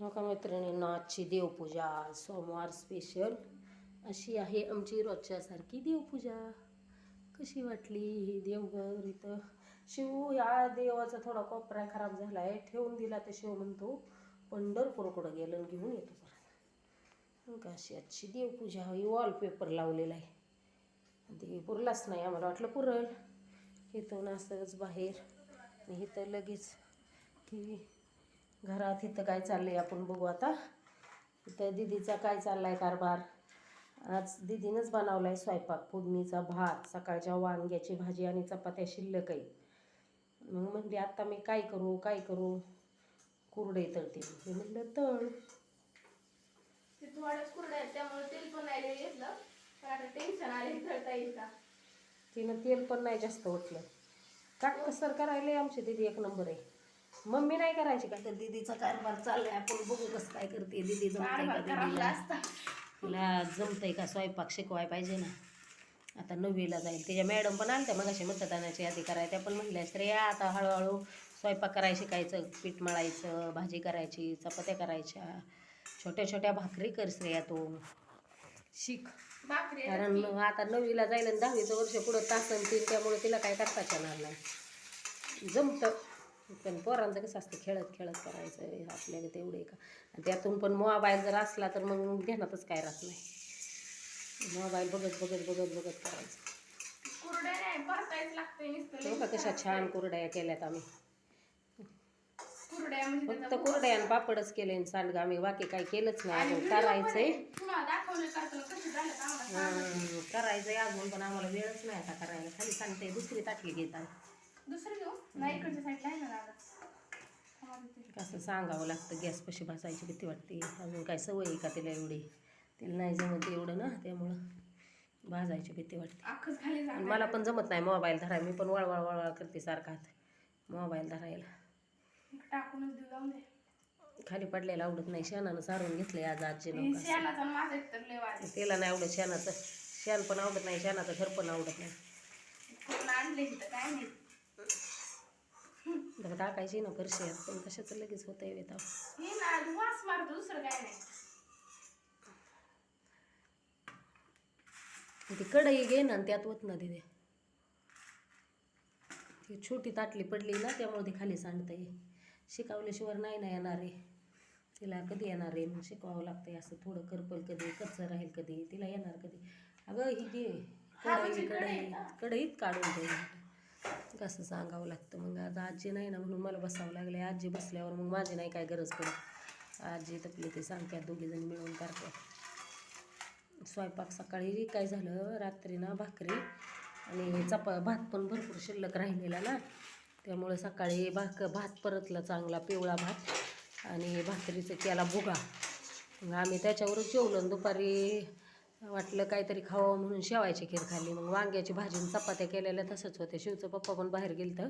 नका मैत्रिणींना आजची देवपूजा सोमवार स्पेशल अशी आहे आमची रोजच्यासारखी देवपूजा. कशी वाटली ही देवघर इथं? शिव या देवाचा थोडा कोपरा खराब झाला आहे ठेवून दिला तर शिव म्हणतो पंढरपूरकडं गेलं घेऊन येतो परत. का अशी आजची देवपूजा ही वॉलपेपर लावलेला आहे. ते पुरलाच नाही आम्हाला वाटलं पुरल. इथून असंच बाहेर. आणि इथं लगेच की घरात इथं काय चाललंय आपण बघू आता. इथं दिदीचा काय चाललाय कारभार? आज दिदीनंच बनवलाय स्वयंपाक फोडणीचा भात सकाळच्या वांग्याची भाजी आणि चपात्या शिल्लक आहे. मग म्हणली आता मी काय करू काय करू? कुरडे तळते. मी म्हणलं तळ. ते थोड्याच कुरड्या आहेत त्यामुळे तेल पण नाही लय घेतलं. पण आता टेन्शन आले तळता येईल का? तिनं तेल पण नाही जास्त ओतलं. काट कसर करायला आमची दिदी एक नंबर आहे. मम्मी नाही करायची का? तर दिदीचा कारभार चाललाय. आपण बघू कसं काय करते दिदी जमतंय का दिदीला. असता. तिला जमतंय का स्वयंपाक शिकवाय पाहिजे ना. आता नववीला जाईल. त्याच्या मॅडम पण आल्या मगाशी मतदानाची यादी करायला. त्या पण म्हणल्या श्रेया आता हळूहळू स्वयंपाक करायला शिकायचं. पीठ मळायचं भाजी करायची चपात्या करायच्या. छोट्या छोट्या भाकरी कर श्रेया तू. शिक. कारण आता नववीला जाईल आणि दहावीचं वर्ष पुढं तासन तीन त्यामुळे तिला काय करताच येणार नाही. जमतं. पण पोरांचं कसं असतं खेळत खेळत करायचं आपल्याला तेवढे का? त्यातून पण मोबाईल जर असला तर मग ध्यानातच काय राहत नाही. मोबाईल बघत बघत बघत बघत करायचं. का कशा छान कुरड्या केल्यात आम्ही. म्हणजे फक्त कुरड्या आणि पापडच केले आणि सांडगं आम्ही बाकी काही केलंच नाही. अजून करायचंय. करायचंय अजून पण आम्हाला वेळच नाही आता करायला. खाली सांगते दुसरी ताटली घेतात दुसरं घेऊ नाही इकडच्या साईडला आहे ना दादा. थांबा तिथे. कसं सांगावं लागतं गॅस कशी भासायची भीती वाटते. अजून काय सवय आहे का तिला एवढी? तिला नाही जमत एवढं ना त्यामुळं भाजायची भीती वाटते. मला पण जमत नाही मोबाईल धराय मी पण वळवळ वळवळ करते सारखा हात मोबाईल धरायला. टाकूनच देऊ जाऊन दे. खाली पडलेलं आवडत नाही. शेणानं सारून घेतलंय आज आजी हे लोक नाही आवडत शेणाचं. शेण पण आवडत नाही शेणाचं घर पण आवडत नाही. टाकायची ना फरशी पण कशाचं लगेच होतंय वेता हे ना वास मारतो दुसरं काय नाही. ती कढई घे ना त्यात वत ना दिदे ती छोटी ताटली पडली ना त्यामुळे ती खाली सांडतंय. शिकवल्याशिवाय नाही ना येणार आहे. तिला कधी येणार आहे? मग शिकवावं लागतंय असं थोडं करपल कधी कच्चं राहील कधी तिला येणार कधी. अगं ही घे. कढई म्हणजे कढई कढई? कढईत काढून दे कसं सांगावं लागतं? मग आज आजी नाही ना म्हणून मला बसावं लागलं आजी बसल्यावर मग माझी नाही काय गरज पडत. आजी तपली ते सांगतात दोघीजण मिळून करतात स्वयंपाक सकाळी काय झालं? रात्री ना भाकरी आणि चपा भात पण भरपूर शिल्लक राहिलेला ना. त्यामुळे सकाळी भाक भात परतला चांगला पिवळा भात आणि भाकरीचं केला भुगा. मग आम्ही त्याच्यावरच जेवलो दुपारी वाटलं काहीतरी खावं म्हणून शेवायची खीर खाल्ली. मग वांग्याची भाजी चपात्या केलेल्या तसंच होत्या. शिवचं पप्पा पण बाहेर गेलतं.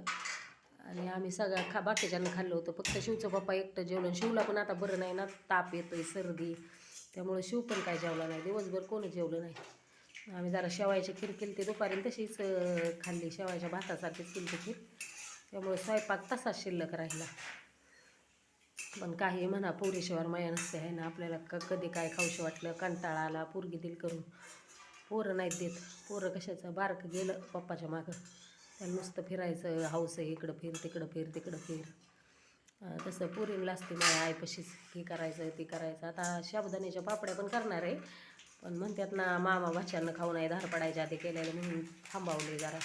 आणि आम्ही सगळ्या खा बाकीच्यांना खाल्लं होतं. फक्त शिवचं पप्पा एकटं जेवलं. शिवला पण आता बरं नाही ना. ताप येतोय सर्दी. त्यामुळं शिव पण काय जेवला नाही. दिवसभर कोणी जेवलं नाही. आम्ही जरा शेवायची खीर केली ती दुपारी तशीच खाल्ली. शेवायच्या भातासारखीच केली ती खीर. त्यामुळे स्वयंपाक तसाच शिल्लक राहिला. पण काही म्हणा पोरीशिवाय माया नसते आहे ना आपल्याला क कधी काय खाऊशी वाटलं कंटाळा आला पोरगी दिल करून. पोरं नाहीत देत. पोरं कशाचं? बारकं गेलं पप्पाच्या मागं. त्याला नुसतं फिरायचं हाऊस आहे इकडं फिर तिकडं फिर तिकडं फिर. तसं पोरींला असते माझ्या आईपशीच. हे करायचं ते करायचं आता साबुदाण्याच्या पापड्या पण करणार आहे. पण म्हणतात ना मामा भाच्यांना खाऊ नाही धार पडायच्या आधी केलेलं म्हणून थांबावले जरा.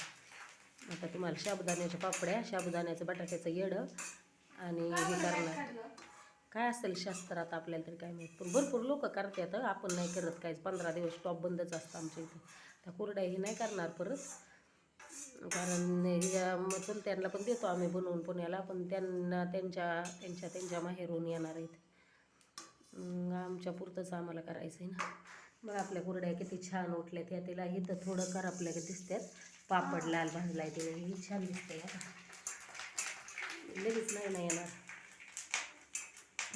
आता तुम्हाला साबुदाण्याच्या पापड्या शाबुदाण्याचं बटाट्याचं येडं आणि हे करणार. काय असेल शास्त्रात आपल्याला तरी काय माहीत. पण भरपूर लोक करतात. आपण नाही करत काहीच. पंधरा दिवस स्टॉप बंदच असतं आमच्या इथं. त्या कुरड्या हे नाही करणार परत. कारण ह्या चुलत्यांना पण देतो आम्ही बनवून पुण्याला. पण त्यांना त्यांच्या त्यांच्या त्यांच्या माहेरून येणार आहेत. आमच्या पुरतंच आम्हाला करायचं आहे ना. मग आपल्या कुरड्या किती छान उठल्यात. ह्या तिला इथं थोडं कर आपल्या दिसतात पापड लाल भाजलाय तिला. ही छान दिसते लगेच नाही ना येणार.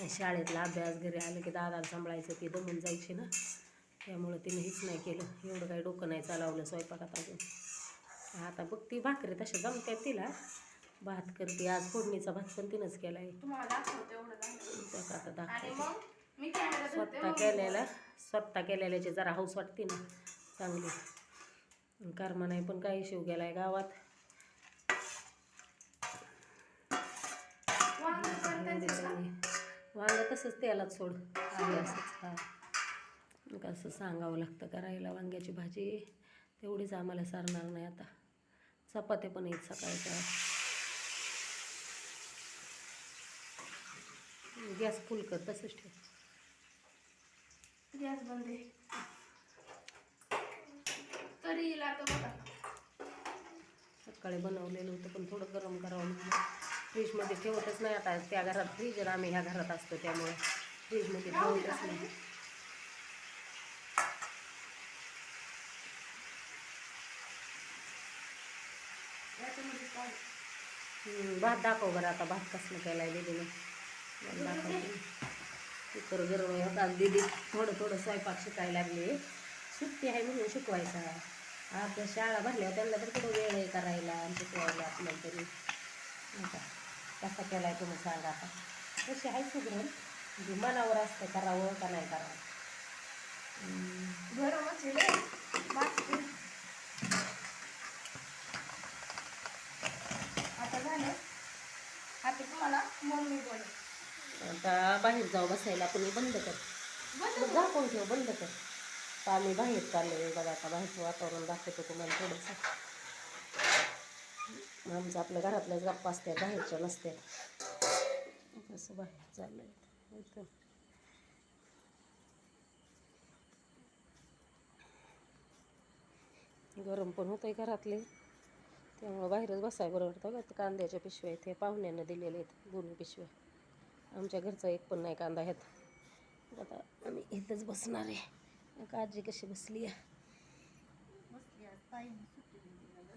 शाळेतला अभ्यास घरी आलं की दादाला सांभाळायचं ती दमून जायची ना. त्यामुळं तिने हेच नाही केलं. एवढं काही डोकं नाही चालवलं स्वयंपाकात अजून. आता बघ ती भाकरी तशा जमतात तिला. भात करते. आज फोडणीचा भात पण तिनंच केला आहे तुम्हाला दाखवतो एवढं झालं. बघ आता दाखवते. स्वतः केलेला स्वतः केलेल्याची जरा हौस वाटते ना. चांगली. कर्मा नाही पण काही शिव गेलाय गावात वांग का? वांग तसंच तेलात सोड. आहे असंच हा. कसं सांगावं लागतं करायला वांग्याची भाजी? तेवढीच आम्हाला सारणार नाही आता. चपात्या पण आहेत सकाळच्या. गॅस फुल कर तसंच ठेव. गॅस बंद तरी येईल आता बघा. सकाळी बनवलेलं होतं पण थोडं गरम करावं म्हणलं फ्रीजमध्ये ठेवतच नाही आता. त्या घरात फ्रीज आणि आम्ही ह्या घरात असतो त्यामुळे फ्रीजमध्ये ठेवतच नाही. भात दाखव बरं आता. भात कसं केलाय दीदीने? मला दाखवते कुकर गरम आहे होता दिदी थोडं थोडं स्वयंपाक शिकायला लागली. सुट्टी आहे म्हणून शिकवायचा. आता शाळा भरल्या त्यांना तर कुठं वेळ आहे करायला आणि शिकवायला आपल्याला तरी. आता कसा केलाय तुम्ही सांगा आता. तशी आहे सुग्रण म्हणजे मनावर असतं करावं का नाही करावं आहे. बाकी. आता झालं. आता तुम्हाला मम्मी बोल आता बाहेर जाऊ बसायला कोणी बंद कर. झाकून ठेव बंद कर. आम्ही बाहेर चाललोय बघा आता बाहेरचं वातावरण दाखवतो तुम्हाला थोडंसं. आमचं आपल्या घरातल्याच गप्पा असतात बाहेरच्या नसतात कसं बाहेर चाललंय. आहे गरम पण होतंय घरातले. त्यामुळं बाहेरच बसाय बरं वाटतं का कांद्याच्या पिशव्या आहेत हे पाहुण्यांना दिलेले आहेत दोन्ही पिशव्या. आमच्या घरचा एक पण नाही कांदा ह्यात. आता आम्ही इथंच बसणार आहे. मग आजी कशी बसली आहे.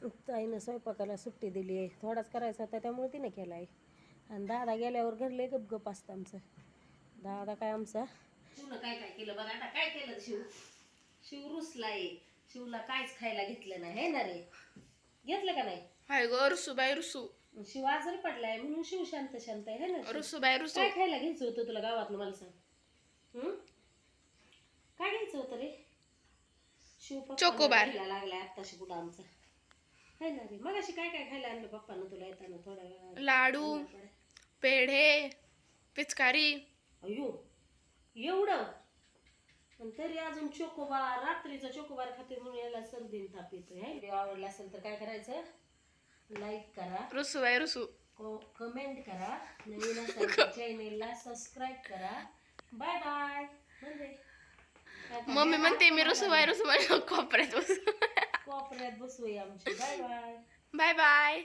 ताईनं स्वयंपाकाला सुट्टी दिली आहे. थोडाच करायचा होता त्यामुळे तिने केला आहे आणि दादा गेल्यावर घरले गपगप असतं आमचं. दादा काय आमचा? शिवनं काय काय केलं बघा आता काय केलं शिव? शिव रुसलाय. शिवला काहीच खायला घेतलं नाही हे ना रे? घेतलं का नाही? हाय ग रुसूबाई रुसू. शिव आजारी पडलाय म्हणून शिव शांत शांत आहे है ना शिव? रुसूबाई रुसू. काय खायला घ्यायचं होतं तुला गावातलं मला सांग. हं? काय घ्यायचं होतं रे? शिव पप्पांना चोकोबार. लागलाय आत्ताशी कुठं आमचा. है ना रे. मग अशी काय काय खायला आणलं पप्पानं तुला येताना थोड्या वेळा लाडू पेढे पिचकारी. अयो एवढं? पण तरी अजून चोकोबार रात्रीचा चोकोबार खाते म्हणून याला सर्दी आणि ताप येतोय है? व्हिडिओ आवडला असेल तर काय करायचं? लाईक करा. रुसूबाई रुसू. कमेंट करा. नवीन असाल तर चॅनेलला सबस्क्राईब करा. बाय बाय म्हणजे? मम्मी म्हणते मी रुसूबाई रुसूबाई कोपऱ्यात बसू कोपऱ्यात बसूया आमची. Bye bye. Bye bye.